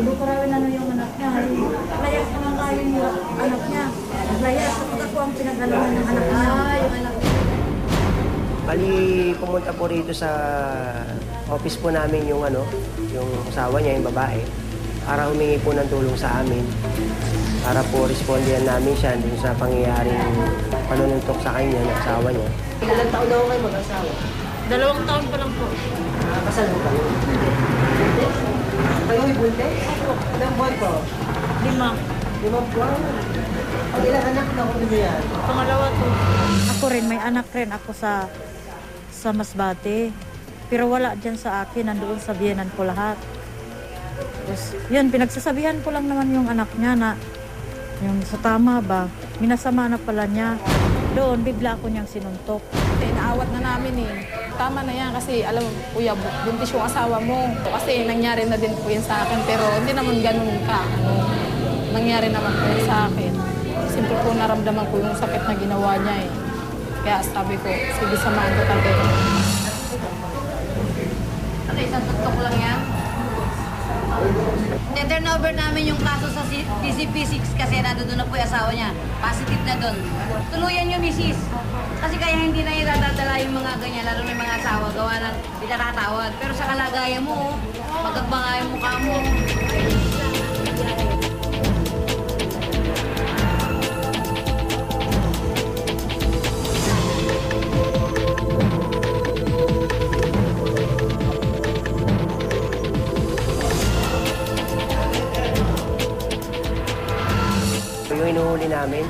Ibukurawin ano yung anak niya. Layas naman tayo yung anak niya. Layas. Kapag ako ang pinagalangan ng anak niya. Ah, yung anak niya. Bali, pumunta po rito sa office po namin yung ano, yung asawa niya, yung babae, para humingi po ng tulong sa amin. Para po respondihan namin siya dun sa pangyayaring panununtok sa kanya ng asawa niya. Ilang taon na ako kayo mag-asawa? Dalawang taon pa lang po. Ah, kasal mo kayo? Bunte? Kayo ay bunte? Ilang buwan po? Lima. Limang buwan? Ang ilang anak na kung niyo yan? Pangalawa to. Ako rin, may anak rin ako sa sa Masbate. Pero wala dyan sa akin, nandoon sa biyenan ko lahat. Tapos, yun, pinagsasabihan ko lang naman yung anak niya na yung sa tama ba, minasama na pala niya. Doon, bigla ko niyang sinuntok. Eh, naawat na namin eh. Tama na yan kasi alam mo, kuya, bu- buntis yung asawa mo. Kasi nangyari na din po yan sa akin pero hindi naman ganun ka. Ano, nangyari naman po yan sa akin. Simple po naramdaman ko yung sakit na ginawa niya eh. Kaya sabi ko, sige samahan ko talaga. Ano, isang tutok lang yan? Hindi, turnover namin yung kaso sa C- PCP6 kasi nandun na po yung asawa niya. Positive na doon. Tuluyan yung misis. Kasi kaya hindi na itatadala yung mga ganyan, lalo na mga asawa, gawa ng pinakatawad. Pero sa kalagayan mo, magagba nga yung mukha mo. Yung inuhuli namin,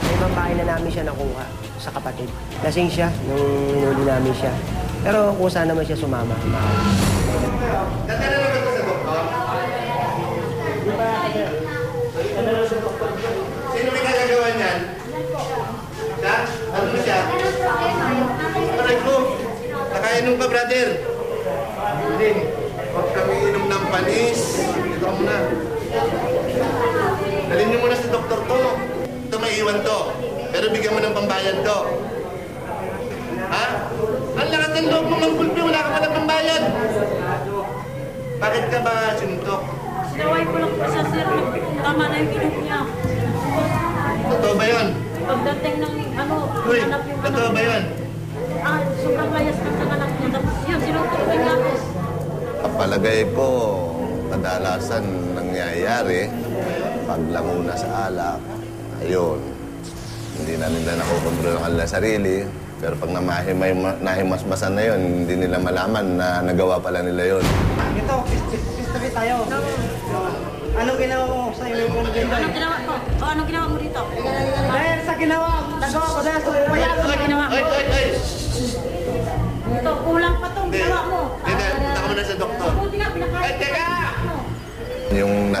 may babae na namin siya nakuha sa kapatid. Lasing siya nung inuhuli namin siya. Pero kusa naman siya sumama. Sino may kagagawa niyan? Siya? Ano siya? Aray ko. Nakainom ka, brother. Hindi. Huwag kami inom ng panis. Ito ka muna. Dalhin niyo muna sa doktor to. Ito may iwan to. Pero bigyan mo ng pambayad to. Ha? Ang lakas ng loob mo ng gulpi. Wala ka pala pambayad. Bakit ka ba sinuntok? Sinaway ko lang po sa sir. Tama na yung inom niya. Totoo ba yun? Pagdating ng ano, Uy, hanap yung totoo ba yun? Ah, sobrang layas ng anak niya. Tapos yun, sinuntok ko niya ako. Ang palagay ko, kadalasan nangyayari pag lamuna sa alak, ayun, hindi na nila nakokontrol ang kanilang sarili. Pero pag namahimay, nahimasmasan na yun, hindi nila malaman na nagawa pala nila yun. Ito, history tayo. Anong ginawa mo sa iyo? Anong ginawa ko? O, anong ginawa mo dito? Dahil sa ginawa, nagawa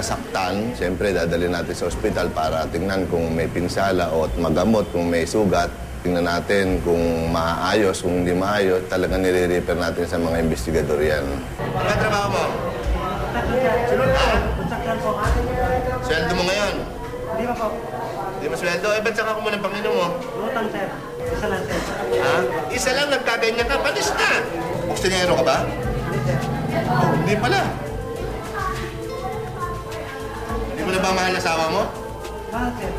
nasaktan, siyempre dadalhin natin sa ospital para tingnan kung may pinsala o at magamot, kung may sugat. Tingnan natin kung maayos, kung hindi maayos. Talagang nire-refer natin sa mga investigador yan. Ano ang trabaho mo? Sweldo mo ngayon. Di ba po? Di mo sweldo? Eh, ba't saka kumuha ng panginom mo? Utang, sir. Isa lang, sir. Ha? Isa lang, nagkaganyan ka. Patis na! Buksinero ka ba? Oh, hindi pala. Ba mahal asawa mo? Sir.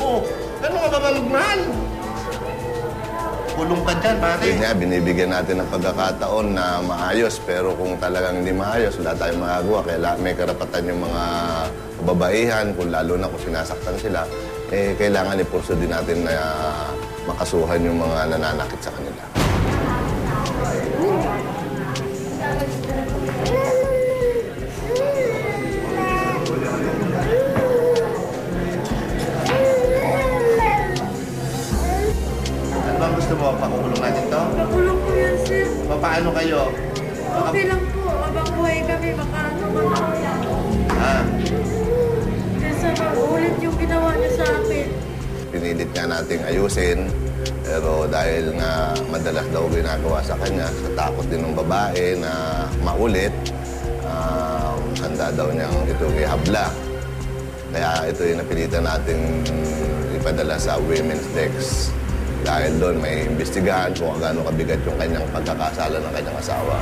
Oo. Oh, ano nga ba ba magmahal? Kulong ka dyan, pare. Yun nga, binibigyan natin ng pagkakataon na maayos. Pero kung talagang hindi maayos, wala tayong magagawa. Kaya la- may karapatan yung mga kababaihan, kung lalo na kung sinasaktan sila, eh, kailangan ipurso din natin na makasuhan yung mga nananakit sa kanila. Ano Pakukulong natin to? Pakulong ko yan, sir. Paano kayo? Okay lang po. Habang buhay kami, baka ano man. Ha? Kesa ulit yung ginawa niya sa akin. Pinilit nga nating ayusin, pero dahil nga madalas daw ginagawa sa kanya, sa takot din ng babae na maulit, uh, handa daw niyang ito ihabla. Kaya ito yung napilitan natin ipadala sa women's desk. Dahil doon may imbestigahan kung gaano kabigat yung kanyang pagkakasala ng kanyang asawa.